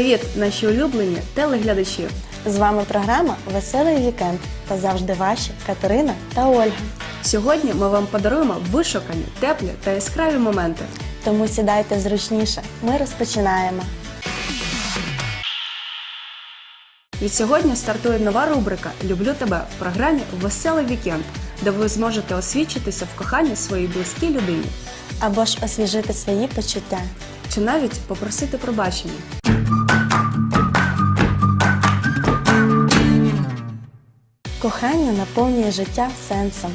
Привіт, наші улюблені телеглядачі! З вами програма Веселий вікенд та завжди ваші Катерина та Ольга. Сьогодні ми вам подаруємо вишукані, теплі та яскраві моменти. Тому сідайте зручніше. Ми розпочинаємо. Від сьогодні стартує нова рубрика Люблю тебе в програмі Веселий вікенд, де ви зможете освідчитися в коханні своїй близькій людині Або ж освіжити свої почуття. чи навіть попросити пробачення. Кохання наповнює життя сенсом.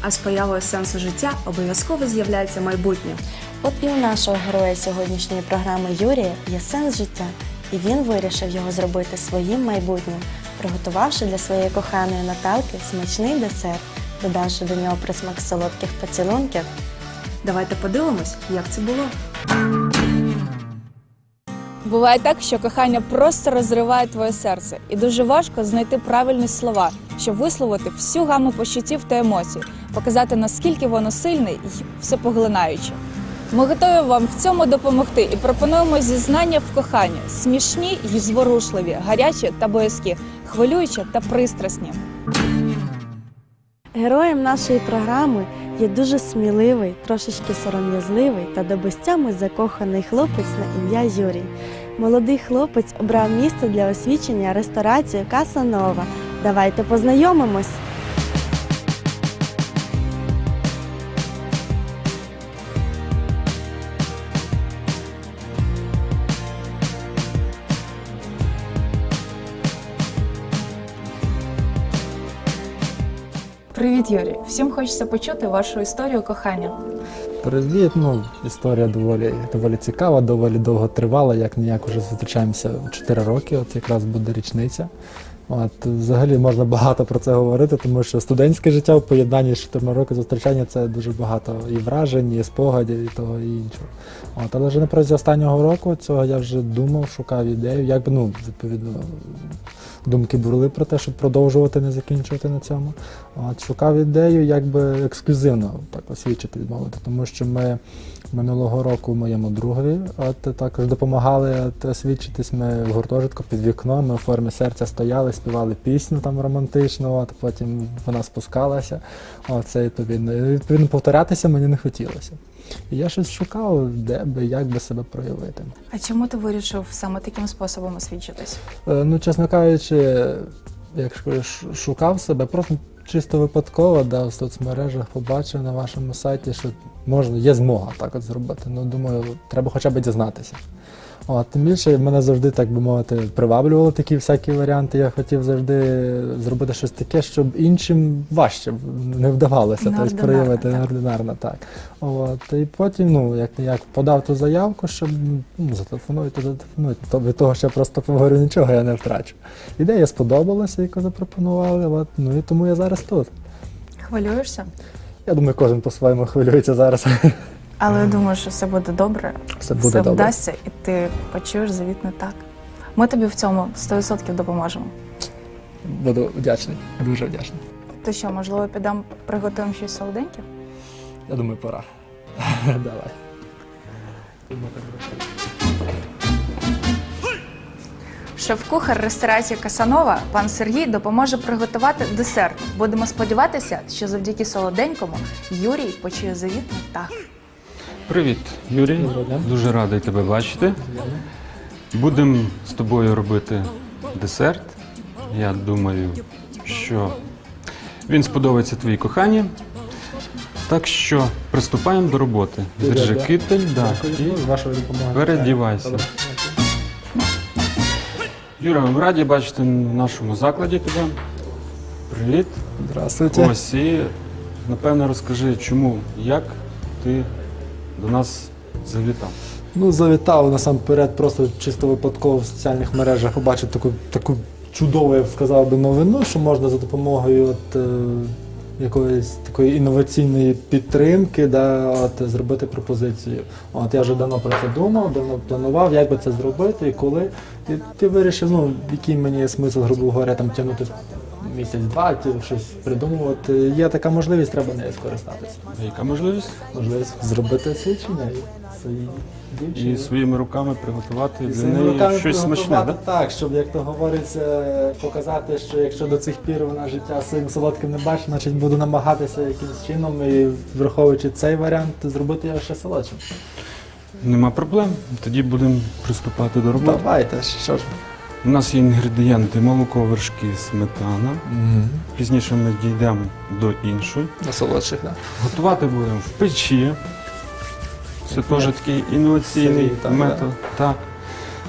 А з появою сенсу життя обов'язково з'являється майбутнє. От і у нашого героя сьогоднішньої програми Юрія є сенс життя, і він вирішив його зробити своїм майбутнім, приготувавши для своєї коханої Наталки смачний десерт, додавши до нього присмак солодких поцілунків. Давайте подивимось, як це було. Буває так, що кохання просто розриває твоє серце, і дуже важко знайти правильні слова, щоб висловити всю гаму почуттів та емоцій, показати наскільки воно сильне і всепоглинаюче. Ми готові вам в цьому допомогти і пропонуємо зізнання в коханні смішні й зворушливі, гарячі та боязкі, хвилюючі та пристрасні. Героєм нашої програми є дуже сміливий, трошечки сором'язливий та до безтями закоханий хлопець на ім'я Юрій. Молодий хлопець обрав місце для освічення ресторацію Каса Нова. Давайте познайомимось. Привіт, Юрій! Всім хочеться почути вашу історію кохання. Привіт, ну історія доволі доволі цікава, доволі довго тривала. Як ніяк уже зустрічаємося 4 роки, от якраз буде річниця. От взагалі можна багато про це говорити, тому що студентське життя в поєднанні з 4 роки зустрічання це дуже багато і вражень, і спогадів, і того і іншого. От, але вже на протязі останнього року цього я вже думав, шукав ідею, як би ну відповідно. Думки були про те, щоб продовжувати, не закінчувати на цьому. От, шукав ідею, як би ексклюзивно так освідчити відмовити, тому що ми минулого року моєму другові от, також допомагали от, освідчитись. Ми в гуртожитку під вікном, ми у формі серця стояли, співали пісню там романтичну, от, потім вона спускалася. От, це відповідно. І, відповідно, повторятися мені не хотілося. Я щось шукав, де би, як би себе проявити. А чому ти вирішив саме таким способом освідчитись? Е, Ну, чесно кажучи, якщо шукав себе, просто чисто випадково, да, в соцмережах побачив на вашому сайті, що можна, є змога так от зробити. Ну, думаю, треба хоча б дізнатися. От, тим більше мене завжди, так би мовити, приваблювали такі всякі варіанти. Я хотів завжди зробити щось таке, щоб іншим важче не вдавалося тобто, проявити так. неординарно так. От, і потім, ну, як як подав ту заявку, щоб ну, зателефонують, то зателефонують. То від того, що я просто поговорю, нічого я не втрачу. Ідея сподобалася, яку запропонували. От, ну і тому я зараз тут. Хвилюєшся? Я думаю, кожен по-своєму хвилюється зараз. Але я думаю, що все буде добре. Все буде добре. вдасться, і ти почуєш завітне так. Ми тобі в цьому 100% допоможемо. Буду вдячний, дуже вдячний. То що, можливо, підемо приготуємо щось солоденьке? Я думаю, пора. Давай. Шеф-кухар ресторації Касанова пан Сергій допоможе приготувати десерт. Будемо сподіватися, що завдяки солоденькому Юрій почує завітне так. Привіт, Юрій. Дуже радий тебе бачити. Будемо з тобою робити десерт. Я думаю, що він сподобається твоїй коханні. Так що приступаємо до роботи. Держи китель да, і З вашою допомогою. передівайся. Юра, ми раді бачити в нашому закладі тебе. Привіт. Здравствуйте. Ось і напевно розкажи, чому, як ти до нас завітав. Ну, завітав насамперед, просто чисто випадково в соціальних мережах побачив таку, таку чудову, я б сказав би, новину, що можна за допомогою от, е, якоїсь такої інноваційної підтримки да, от, зробити пропозицію. От, я вже давно про це думав, давно планував, як би це зробити і коли. І ти вирішив, ну, який мені є смисл, грубо говоря, там тягнути місяць-два щось придумувати. Є така можливість, треба нею скористатися. Яка можливість? Можливість зробити освічення і. І своїми руками приготувати для неї щось смачне, да? так, щоб, як то говориться, показати, що якщо до цих пір вона життя своїм солодким не бачить, значить буду намагатися якимось чином і враховуючи цей варіант, зробити його ще солодшим. Нема проблем. Тоді будемо приступати до роботи. Давайте, що ж. У нас є інгредієнти молоко, вершки, сметана. Пізніше ми дійдемо до іншої. До солодших, так. Готувати будемо в печі. Це теж такий інноваційний Сирій, так, метод. Так.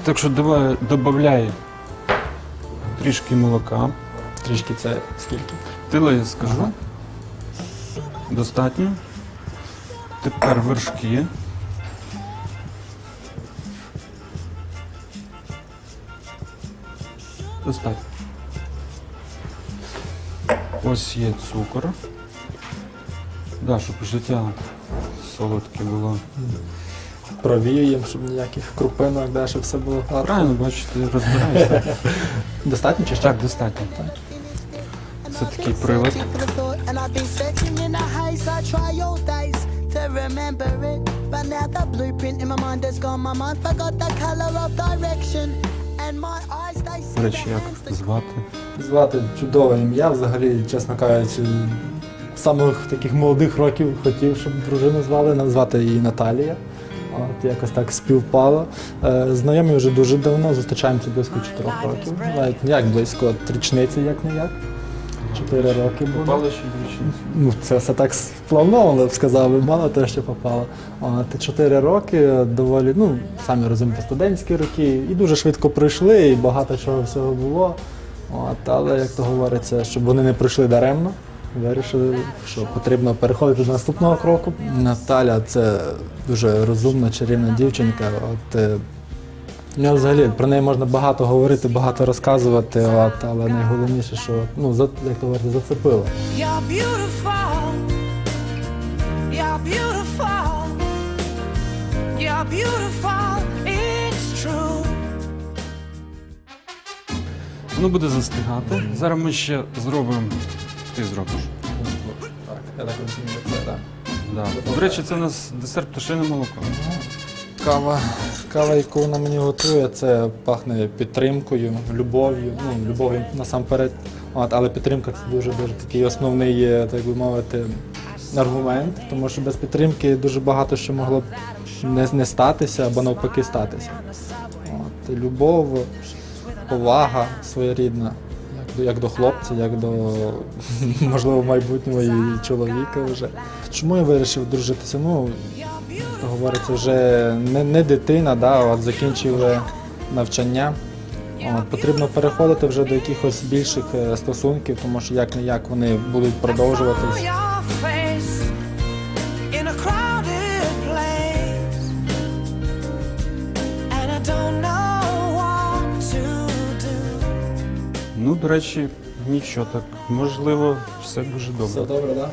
Так що давай додай трішки молока. Трішки це скільки? Тила я скажу. Ага. Достатньо. Тепер вершки. Достатньо. Ось є цукор. Да, щоб життя солодке було. Провіюємо, щоб ніяких крупинок, да, щоб все було гладко. Правильно, бачите, розбираєшся. Достатньо чи ще? Так, достатньо. Це такий прилад. For the thought, and I've been searching in the haze. I try all days to remember it, but now the blueprint in my mind has gone. My mind forgot the color of direction, and my eyes they see До речі, як звати? Звати чудове ім'я, взагалі, чесно кажучи, самих таких молодих років хотів, щоб дружину звали, назвати її Наталія. От якось так співпало. Е, Знайомі вже дуже давно, зустрічаємося близько 4 років. Навіть як близько, от річниці як не як. Чотири роки буде. Попали ще двічі. Ну, це все так сплавновано, я б сказав, би, мало те, що попало. От, чотири роки доволі, ну, самі розумієте, студентські роки, і дуже швидко пройшли, і багато чого всього було. От, але, як то говориться, щоб вони не пройшли даремно, вирішили, що потрібно переходити до наступного кроку. Наталя це дуже розумна, чарівна дівчинка. От, Ну, взагалі про неї можна багато говорити, багато розказувати, от, але найголовніше, що ну, за, як то говорити, зацепило. Воно буде застигати. Зараз ми ще зробимо. Ти зробиш. Так, я так розумію, це так. Да. До речі, це у нас десерт пташине молоко. Кава, кава, яку вона мені готує, це пахне підтримкою, любов'ю. Ну, любов'ю насамперед. От, але підтримка це дуже дуже такий основний, так би мовити, аргумент, тому що без підтримки дуже багато що могло б не, не статися або навпаки статися. От, любов, повага своєрідна, як до, хлопця, як до можливо майбутнього і чоловіка вже. Чому я вирішив дружитися? Ну, говориться, вже не, не дитина, да, от закінчили навчання. От, потрібно переходити вже до якихось більших е, стосунків, тому що як не як вони будуть продовжуватись. Ну, до речі, нічого так. Можливо, все дуже добре. Все добре. так? Да?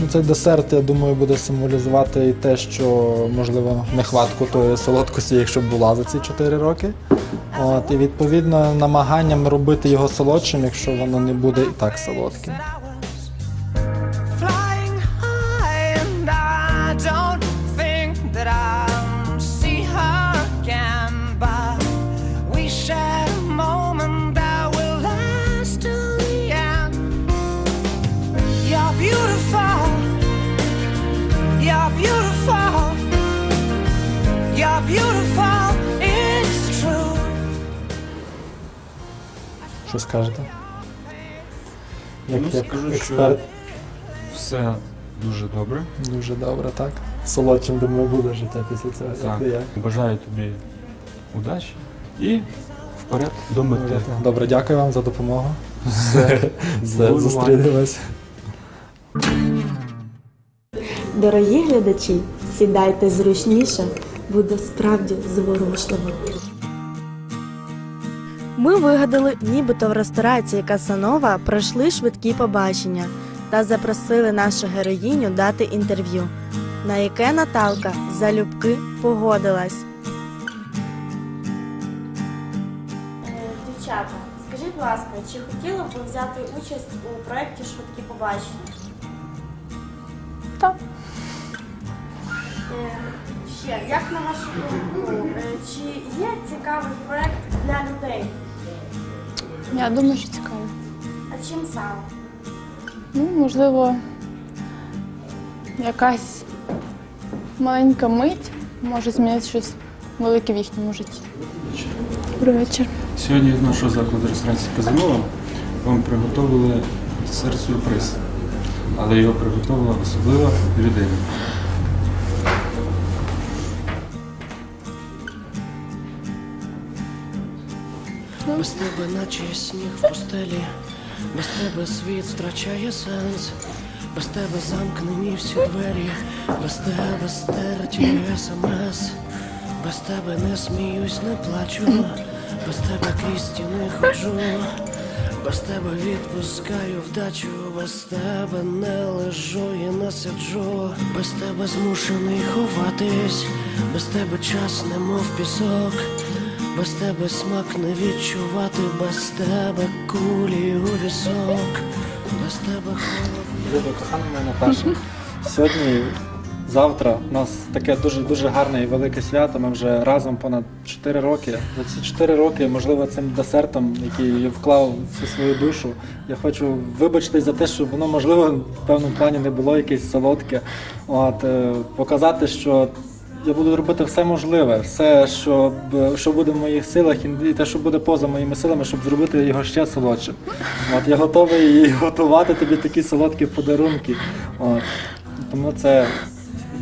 Ну, цей десерт, я думаю, буде символізувати і те, що, можливо, нехватку тої солодкості, якщо була за ці 4 роки. От, і відповідно намаганням робити його солодшим, якщо воно не буде і так солодким. Що скажете? Як, Ну, як скажу, експерт, Все дуже добре. дуже добре, так? Солодшим, думаю, буде життя після цього. Так. Як як. Бажаю тобі удачі і вперед до мети. Добре, дякую вам за допомогу. Все, Бувай. зустрінемось. Дорогі глядачі, сідайте зручніше, буде справді зворушливо. Ми вигадали, нібито в ресторації Касанова пройшли швидкі побачення та запросили нашу героїню дати інтерв'ю, на яке Наталка залюбки погодилась. Дівчата, скажіть, будь ласка, чи хотіли б ви взяти участь у проєкті Швидкі побачення? Так. Е, ще, як на вашу думку, е, чи є цікавий проєкт для людей? Я думаю, що цікаво. А чим саме? Ну, можливо, якась маленька мить може змінити щось велике в їхньому житті. Добрий вечір. Сьогодні від нашого закладу реєстрації Казанова вам приготували десерт-сюрприз, але його приготувала особлива людина. Без тебе наче сніг в пустелі, без тебе світ втрачає сенс, без тебе замкнені всі двері, без тебе стерті смс, без тебе не сміюсь, не плачу, без тебе крізь стіни ходжу, без тебе відпускаю вдачу, без тебе не лежу і не сиджу, без тебе змушений ховатись, без тебе час немов пісок. Без тебе смак не відчувати, без тебе кулі у вісок, без тебе. Люба, кохана моя Наташа. Сьогодні, завтра у нас таке дуже дуже гарне і велике свято. Ми вже разом понад 4 роки. За ці 4 роки, можливо, цим десертом, який я вклав всю свою душу. Я хочу вибачитись за те, що воно можливо в певному плані не було якесь солодке. От е, показати, що. Я буду робити все можливе, все, що, що буде в моїх силах, і те, що буде поза моїми силами, щоб зробити його ще солодшим. От я готовий готувати тобі такі солодкі подарунки. От. Тому це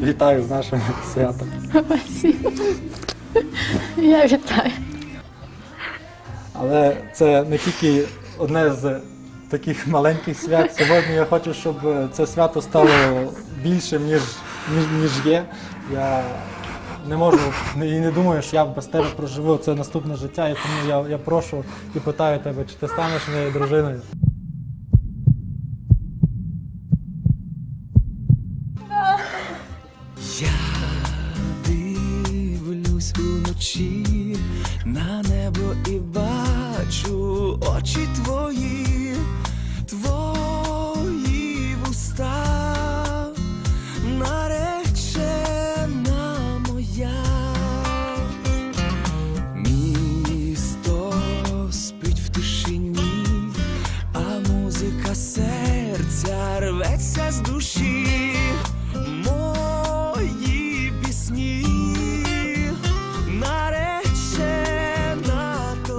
вітаю з нашим святом. Я вітаю. Але це не тільки одне з таких маленьких свят. Сьогодні я хочу, щоб це свято стало більшим, ніж, ніж, ніж є. Я не можу і не думаю, що я без тебе проживу це наступне життя, і тому я, я прошу і питаю тебе, чи ти станеш моєю дружиною. Я дивлюсь уночі на небо і бачу очі твої,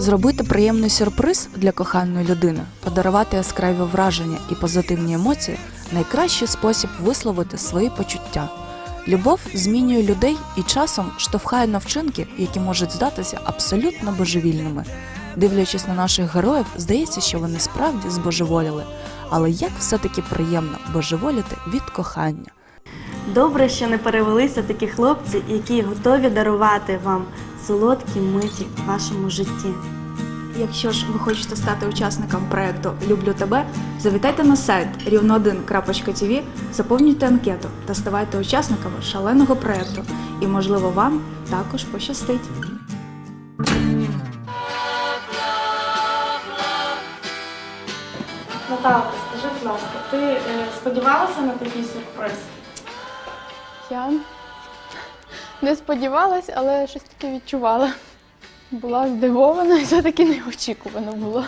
Зробити приємний сюрприз для коханої людини, подарувати яскраві враження і позитивні емоції найкращий спосіб висловити свої почуття. Любов змінює людей і часом штовхає на вчинки, які можуть здатися абсолютно божевільними. Дивлячись на наших героїв, здається, що вони справді збожеволіли. Але як все-таки приємно божеволіти від кохання. Добре, що не перевелися такі хлопці, які готові дарувати вам солодкі миті в вашому житті. Якщо ж ви хочете стати учасником проекту Люблю тебе, завітайте на сайт рівно1.tv, заповнюйте анкету та ставайте учасниками шаленого проекту. І можливо вам також пощастить. Наталка, скажи, будь ласка, ти е, сподівалася на такий сюрприз? Я не сподівалась, але щось таке відчувала. Була здивована і все-таки неочікувано було.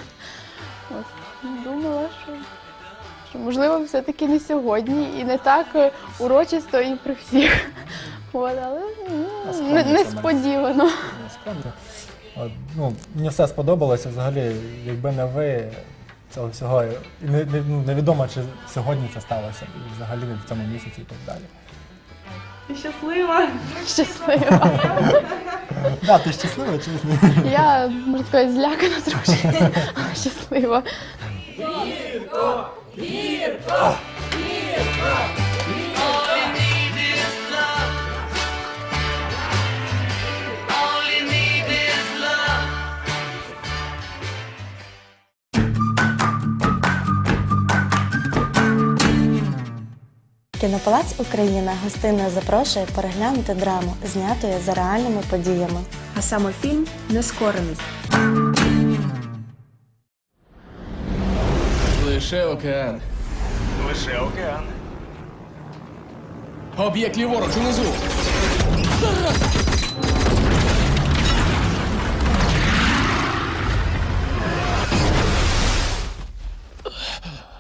Думала, що, що можливо все-таки не сьогодні і не так е, урочисто і при всіх. От, але ну, не- несподівано. Насправді, от, ну, мені все сподобалося взагалі, якби не ви цього всього. І не, не, ну, невідомо, чи сьогодні це сталося, і взагалі в цьому місяці і так далі. Ти щаслива? Щаслива. Да, ти щаслива чесно. Я, можна сказати, злякана трошки, але щаслива. Кінопалац Україна гостинно запрошує переглянути драму, знятою за реальними подіями. А саме фільм Нескорений. Лише океан. Лише океан. Об'єкт ліворуч унизу.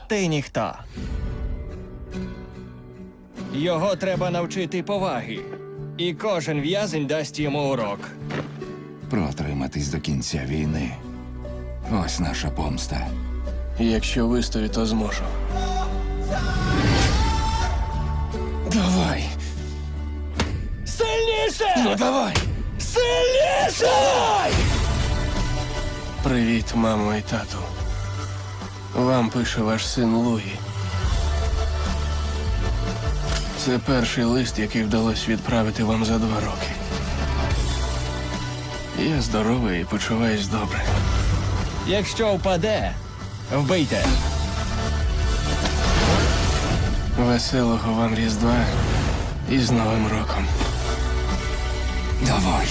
Ти ніхто. Його треба навчити поваги. І кожен в'язень дасть йому урок. Протриматись до кінця війни. Ось наша помста. Якщо вистою, то зможу. Давай. Сильніше! Ну давай! Сильніше! Привіт, мамо і тату. Вам пише ваш син Луї. Це перший лист, який вдалося відправити вам за два роки. Я здоровий і почуваюсь добре. Якщо впаде, вбийте. Веселого вам Різдва і з Новим роком. Давай.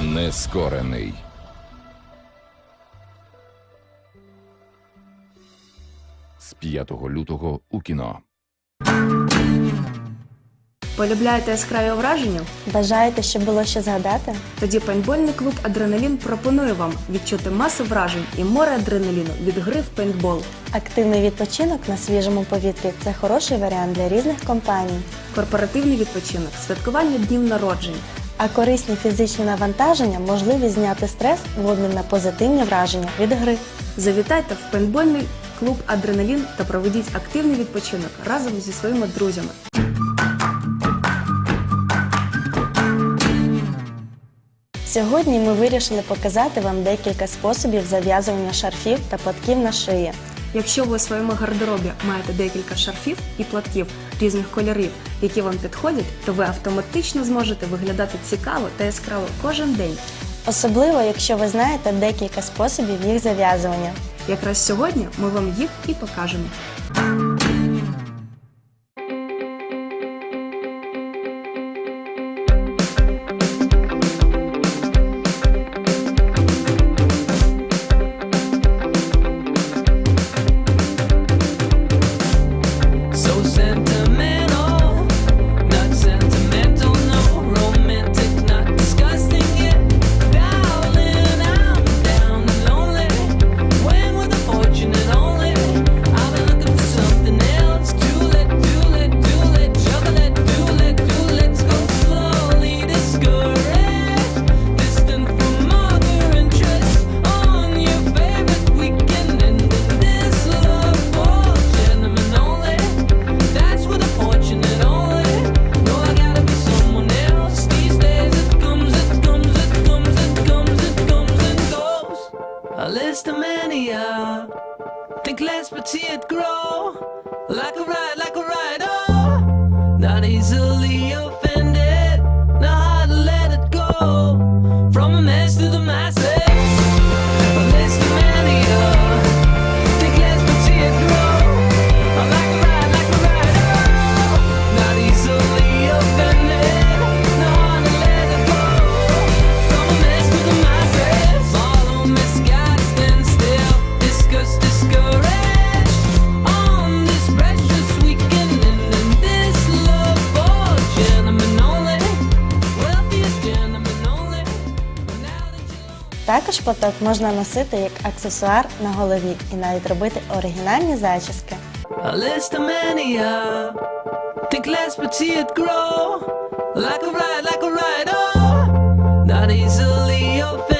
Нескорений. З 5 лютого у кіно. Полюбляєте яскраві враження? Бажаєте, щоб було що згадати? Тоді пейнтбольний клуб Адреналін пропонує вам відчути масу вражень і море адреналіну від гри в пейнтбол. Активний відпочинок на свіжому повітрі це хороший варіант для різних компаній. Корпоративний відпочинок, святкування днів народжень. А корисні фізичні навантаження можливість зняти стрес в обмін на позитивні враження від гри. Завітайте в пейнтбольний клуб Адреналін та проведіть активний відпочинок разом зі своїми друзями. Сьогодні ми вирішили показати вам декілька способів зав'язування шарфів та платків на шиї. Якщо ви у своєму гардеробі маєте декілька шарфів і платків різних кольорів, які вам підходять, то ви автоматично зможете виглядати цікаво та яскраво кожен день. Особливо, якщо ви знаєте декілька способів їх зав'язування. Якраз сьогодні ми вам їх і покажемо. A list of mania. Uh, think less but see it grow. Like a ride, like a ride, oh. Not easily offended. Not hard to let it go. From a mess to the masses. Також платок можна носити як аксесуар на голові і навіть робити оригінальні зачіски. Grow. Like a ride, like a ride, oh. Not easily offended.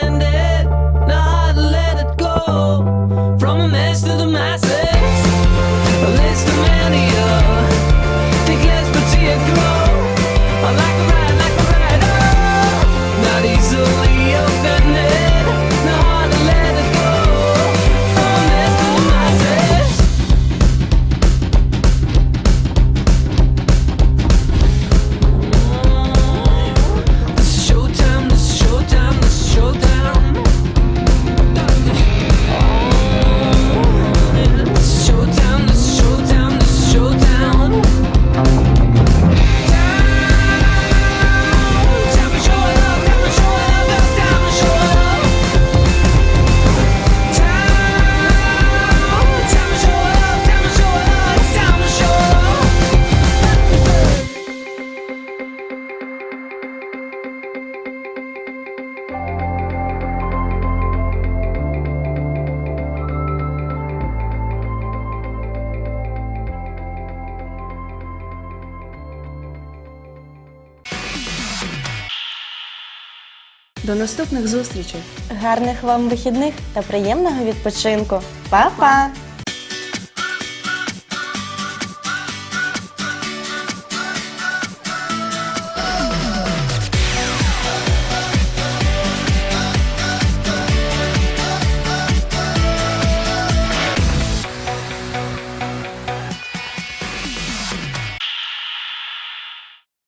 До наступних зустрічей! Гарних вам вихідних та приємного відпочинку. Па-па!